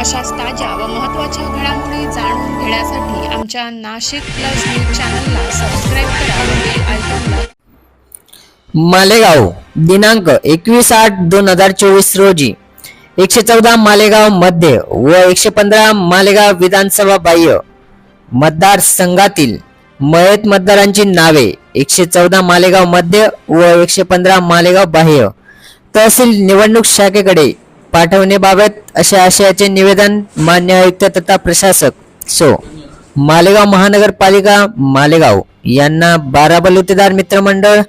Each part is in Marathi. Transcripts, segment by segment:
अशाच ताज्या व महत्त्वाच्या घडामोडी जाणून घेण्यासाठी आमच्या नाशिक प्लस न्यूज चॅनलला सबस्क्राईब करा व मालेगाव दिनांक एकवीस आठ दोन हजार चोवीस रोजी. एकशे चौदा मालेगाव मध्य व एकशे पंधरा मालेगाव विधानसभा बाह्य मतदारसंघातील मयत मतदारांची नावे एकशे चौदा मालेगाव मध्य व एकशे पंधरा मालेगाव बाह्य. तहसील निवडणूक शाखेकडे पाठवण्याबाबत अशा आशयाचे निवेदन मान्य आयुक्त तथा प्रशासक. सो मालेगाव महानगरपालिका मालेगाव यांना बारा बलुतेदार मित्रमंडळ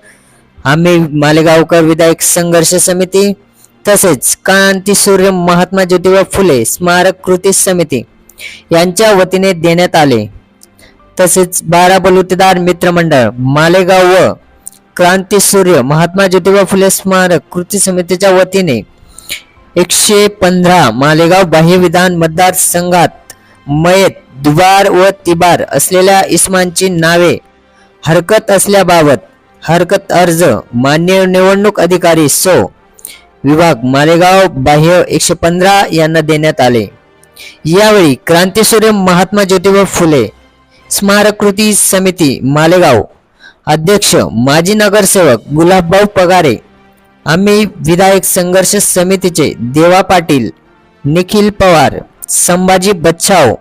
आम्ही मालेगावकर विधायक संघर्ष समिती तसेच क्रांती सूर्य महात्मा ज्योतिबा फुले स्मारक कृती समिती यांच्या वतीने देण्यात आले. तसेच बारा बलुतेदार मित्रमंडळ मालेगाव व क्रांती सूर्य महात्मा ज्योतिबा फुले स्मारक कृती समितीच्या वतीने एकशे पंधरा मालेगाव बाह्य विधान मतदारसंघात मयत दुबार व तिबार असलेल्या इस्मांची नावे. हरकत असल्याबाबत हरकत अर्ज मान्य निवडणूक अधिकारी सो. विभाग मालेगाव बाह्य एकशे पंधरा यांना देण्यात आले. यावेळी क्रांतीसूर्य महात्मा ज्योतिबा फुले स्मारक कृती समिती मालेगाव अध्यक्ष माजी नगरसेवक गुलाबभाऊ पगारे आम्ही विधायक संघर्ष समितीचे देवा पाटील निखिल पवार संभाजी बच्छाव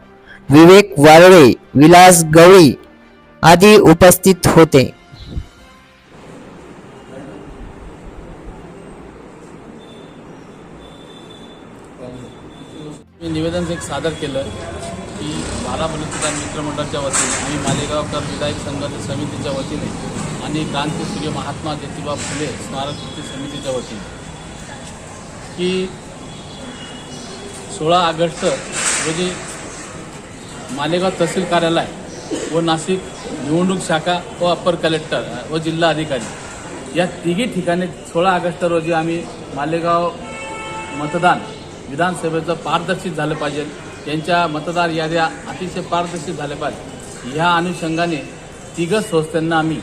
विवेक वारळे विलास गवळी आदी उपस्थित होते. मी निवेदन एक सादर केलं. की बारा बलुतेदार मित्रमंडळाच्या वतीने आणि मालेगावकर विधायक संघर्ष समितीच्या वतीने आणि क्रांतीसूर्य महात्मा ज्योतिबा फुले स्मारक कृती समितीच्या वतीने. की सोळा ऑगस्ट रोजी मालेगाव तहसील कार्यालय व नाशिक निवडणूक शाखा व अप्पर कलेक्टर व जिल्हा अधिकारी या तिघी ठिकाणी सोळा ऑगस्ट रोजी आम्ही मालेगाव मतदान विधानसभेचं पारदर्शित झालं पाहिजे. त्यांच्या मतदार याद्या अतिशय पारदर्शित झाल्या पाहिजे ह्या अनुषंगाने तिघच संस्थांना आम्ही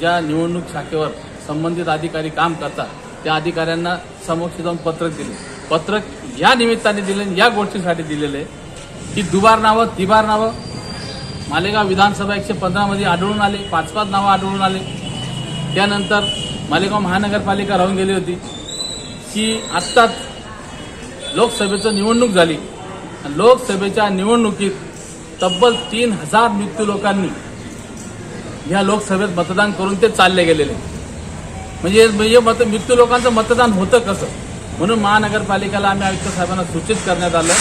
ज्या निवडणूक शाखेवर संबंधित अधिकारी काम करतात त्या अधिकाऱ्यांना समक्ष जाऊन पत्रक दिले. पत्रक या निमित्ताने दिले या गोष्टीसाठी दिलेले. की दुबार नावं तिबार नावं. मालेगाव विधानसभा एकशे पंधरामध्ये आढळून आले पाच पाच नावं आढळून आले. त्यानंतर मालेगाव महानगरपालिका राहून गेली होती. की आत्ताच लोकसभेचं निवडणूक झाली. लोकसभेच्या निवडणुकीत तब्बल तीन हजार मृत्यू लोकांनी ह्या लोकसभेत मतदान करून ते चालले गेलेले. म्हणजे म्हणजे मत मृत्यू लोकांचं मतदान होतं कसं? म्हणून महानगरपालिकेला आम्ही आयुक्त साहेबांना सूचित करण्यात आलं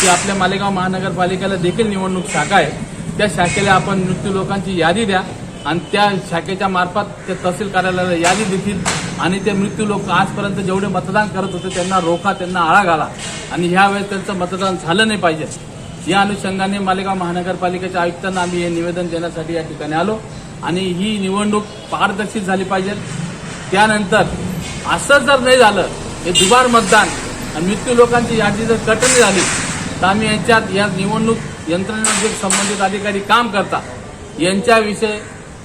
की आपल्या मालेगाव महानगरपालिकेला देखील निवडणूक शाखा आहे. त्या शाखेला आपण मृत्यू लोकांची यादी द्या आणि त्या शाखेच्या मार्फत त्या तहसील कार्यालयाला यादी देखील आणि ते मृत्यू लोक आजपर्यंत जेवढे मतदान करत होते त्यांना रोखा त्यांना आळा घाला. आणि ह्यावेळेस त्यांचं मतदान झालं नाही पाहिजे. या अनुषंगाने मालेगाव महानगरपालिकेच्या आयुक्तांना आम्ही हे निवेदन देण्यासाठी या ठिकाणी आलो. आणि ही निवडणूक पारदर्शित झाली पाहिजे. त्यानंतर असं जर नाही झालं हे दुबार मतदान आणि मृत्यू लोकांची यादी जर कठीण झाली तर आम्ही यांच्यात या निवडणूक यंत्रणेमध्ये संबंधित अधिकारी काम करतात यांच्याविषयी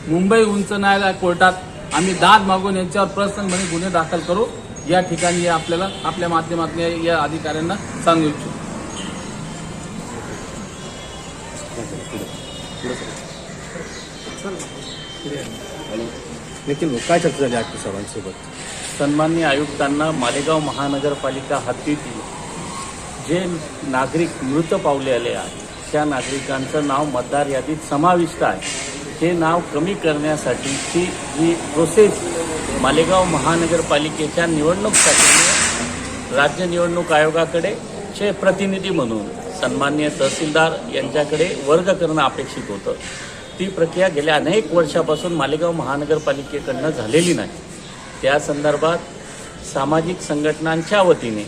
मुंबई उंच न्यायालय कोर्टात आम्ही दाद मागून यांच्यावर प्रसंगपणे गुन्हे दाखल करू. या ठिकाणी आपल्याला आपल्या माध्यमातून या- अधिकाऱ्यांना सांगू इच्छितो. निखिल भाऊ काय चर्चा झाली आठ सर्वांसोबत सन्मान्य आयुक्तांना मालेगाव महानगरपालिका हद्दीतील जे नागरिक मृत पावलेले आहेत त्या नागरिकांचं नाव मतदार यादीत समाविष्ट आहे. हे नाव कमी करण्यासाठीची ही प्रोसेस मालेगाव महानगरपालिकेच्या निवडणूकसाठी राज्य निवडणूक आयोगाकडे चे प्रतिनिधी म्हणून सन्मान्य तहसीलदार यांच्याकडे वर्ग करणं अपेक्षित होतं. ती प्रक्रिया गेल्या अनेक वर्षापासून मालेगाव महानगरपालिकेकडनं झालेली नाही. त्या संदर्भात सामाजिक संघटनांच्या वतीने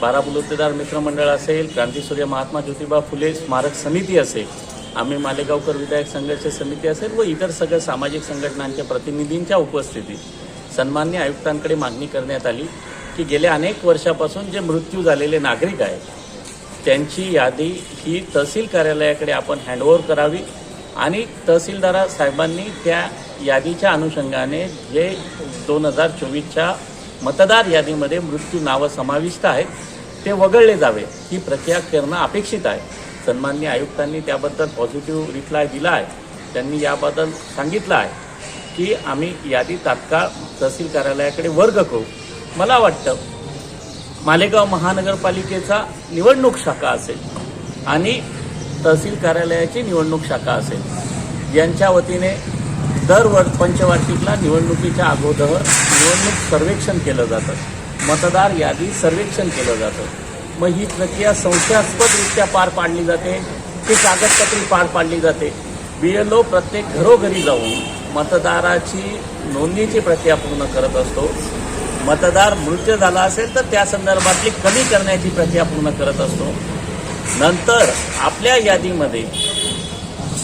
बारा बलुतेदार मित्रमंडळ असेल क्रांतीसूर्य महात्मा ज्योतिबा फुले स्मारक समिती असेल आम्ही मालेगावकर विधायक संघर्ष समिती असेल व इतर सगळ्या सामाजिक संघटनांच्या प्रतिनिधींच्या उपस्थितीत सन्मान्य आयुक्तांकडे मागणी करण्यात आली की गेल्या अनेक वर्षापासून जे मृत्यू झालेले नागरिक आहेत त्यांची यादी ही तहसील कार्यालयाकडे आपण हँडओव्हर करावी आणि तहसीलदारा साहेबांनी त्या यादीच्या अनुषंगाने जे दोन हजार चोवीसच्या मतदार यादीमध्ये मृत्यू नावं समाविष्ट आहेत ते वगळले जावे. ही प्रक्रिया करणं अपेक्षित आहे. सन्माननीय आयुक्तांनी त्याबद्दल पॉझिटिव्ह रिप्लाय दिला आहे त्यांनी याबद्दल सांगितलं आहे की आम्ही यादी तात्काळ तहसील कार्यालयाकडे वर्ग करू. मला वाटतं मालेगाव महानगरपालिकेचा निवडणूक शाखा असेल आणि तहसील कार्यालयाची निवडणूक शाखा असेल. यांच्या वतीने दरवर पंचवार्षिकला निवडणुकीच्या अगोदर निवडणूक सर्वेक्षण केलं जातं. मतदार यादी सर्वेक्षण केलं जातं. मग ही प्रक्रिया संशयास्पदरित्या पार पाडली जाते. ती कागदपत्री पार पाडली जाते. बी एल ओ प्रत्येक घरोघरी जाऊन मतदाराची नोंदणीची प्रक्रिया पूर्ण करत असतो. मतदार मृत्यू झाला असेल तर त्या संदर्भातली कमी करण्याची प्रक्रिया पूर्ण करत असतो. नंतर आपल्या यादीमध्ये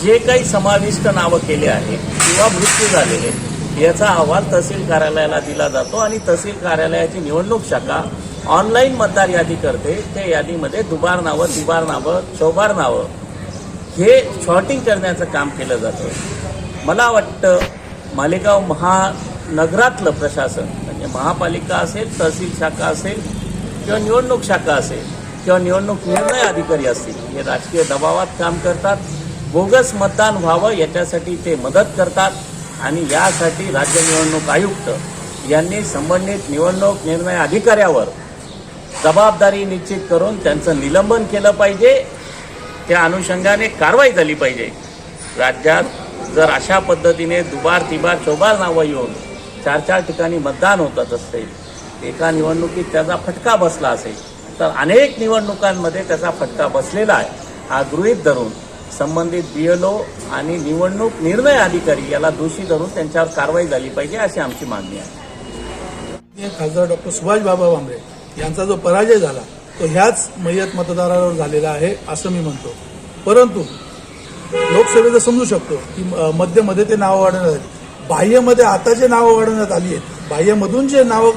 जे काही समाविष्ट नावं केले आहेत किंवा मृत्यू झालेले याचा अहवाल तहसील कार्यालयाला दिला जातो आणि तहसील कार्यालयाची निवडणूक शाखा ऑनलाईन मतदार यादी करते त्या यादीमध्ये दुबार नावं तिबार नावं चौबार नावं हे शॉर्टिंग करण्याचं काम केलं जातं. मला वाटतं मालेगाव महानगरातलं प्रशासन म्हणजे महापालिका असेल तहसील शाखा असेल किंवा निवडणूक शाखा असेल किंवा निवडणूक निर्णय अधिकारी असतील हे राजकीय दबावात काम करतात. बोगस मतदान व्हावं याच्यासाठी ते मदत करतात आणि यासाठी राज्य निवडणूक आयुक्त यांनी संबंधित निवडणूक निर्णय अधिकाऱ्यावर जबाबदारी निश्चित करून त्यांचं निलंबन केलं पाहिजे. त्या अनुषंगाने कारवाई झाली पाहिजे. राज्यात जर अशा पद्धतीने दुबार तिबार चौबार नावं येऊन चार चार ठिकाणी मतदान होतात असेल एका निवडणुकीत त्याचा फटका बसला असेल तर अनेक निवडणुकांमध्ये त्याचा फटका बसलेला आहे. हा गृहीत धरून संबंधित बी एल ओ आणि निवडणूक निर्णय अधिकारी याला दोषी धरून त्यांच्यावर कारवाई झाली पाहिजे अशी आमची मागणी आहे. खासदार डॉक्टर सुभाष बाबा भांबरे यांचा जो पराजय झाला तो ह्याच मय्यत मतदारावर झालेला आहे असं मी म्हणतो. परंतु लोकसभेचं समजू शकतो की मध्यमध्ये ते नावं वाढवण्यात आली. बाह्यमध्ये आता जे नावं वाढवण्यात आली आहेत बाह्यमधून जे नावं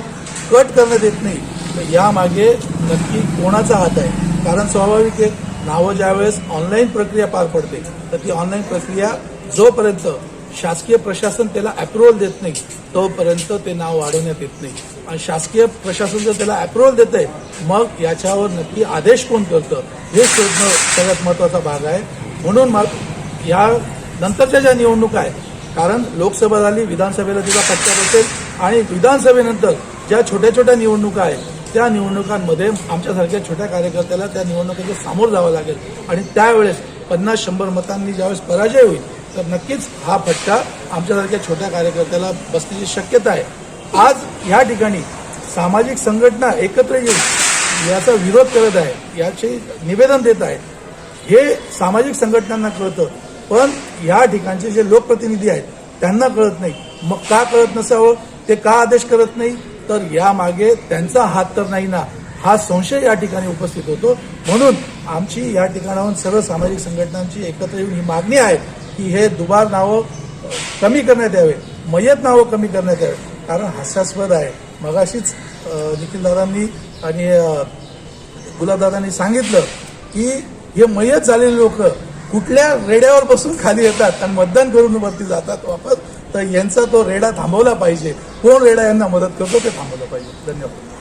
कट करण्यात येत नाही तर यामागे नक्की कोणाचा हात आहे? कारण स्वाभाविक आहे नावं ज्यावेळेस ऑनलाईन प्रक्रिया पार पडते तर ती ऑनलाईन प्रक्रिया जोपर्यंत शासकीय प्रशासन त्याला अप्रुव्हल देत नाही तोपर्यंत ते नाव वाढवण्यात येत नाही. शासकीय प्रशासन जर त्याला अप्रुव्हल देत आहे मग याच्यावर नक्की आदेश कोण करतं हे शोधणं सगळ्यात महत्त्वाचा भाग आहे. म्हणून मग या नंतरच्या ज्या निवडणुका आहेत कारण लोकसभा झाली विधानसभेला तिचा फटका बसेल आणि विधानसभेनंतर ज्या छोट्या छोट्या निवडणुका आहेत त्या निवडणुकांमध्ये आमच्यासारख्या छोट्या कार्यकर्त्याला त्या निवडणुकीचं सामोरं जावं लागेल. आणि त्यावेळेस पन्नास शंभर मतांनी ज्यावेळेस पराजय होईल तर नक्कीच हा फटका आमच्यासारख्या छोट्या कार्यकर्त्याला बसण्याची शक्यता आहे. आज या ठिकाणी सामाजिक संघटना एकत्र येऊन याचा विरोध करत आहे याचे निवेदन देत आहेत हे सामाजिक संघटनांना कळतं पण या ठिकाणचे जे लोकप्रतिनिधी आहेत त्यांना कळत नाही. मग का कळत नसावं? ते का आदेश करत नाही? तर यामागे त्यांचा हात तर नाही ना. हा संशय या ठिकाणी उपस्थित होतो. म्हणून आमची या ठिकाणाहून सर्व सामाजिक संघटनांची एकत्र येऊन ही मागणी आहे की हे दुबार नावं कमी करण्यात यावे. मयत नावं कमी करण्यात यावे. कारण हास्यास्पद आहे. मगाशीच निखिलदादांनी आणि गुलाबदादांनी सांगितलं की हे मयत झालेले लोक कुठल्या रेड्यावर बसून खाली येतात आणि मतदान करून वरती जातात वापस? तर यांचा तो रेडा थांबवला पाहिजे. कोण रेडा यांना मदत करतो ते थांबवलं पाहिजे. धन्यवाद.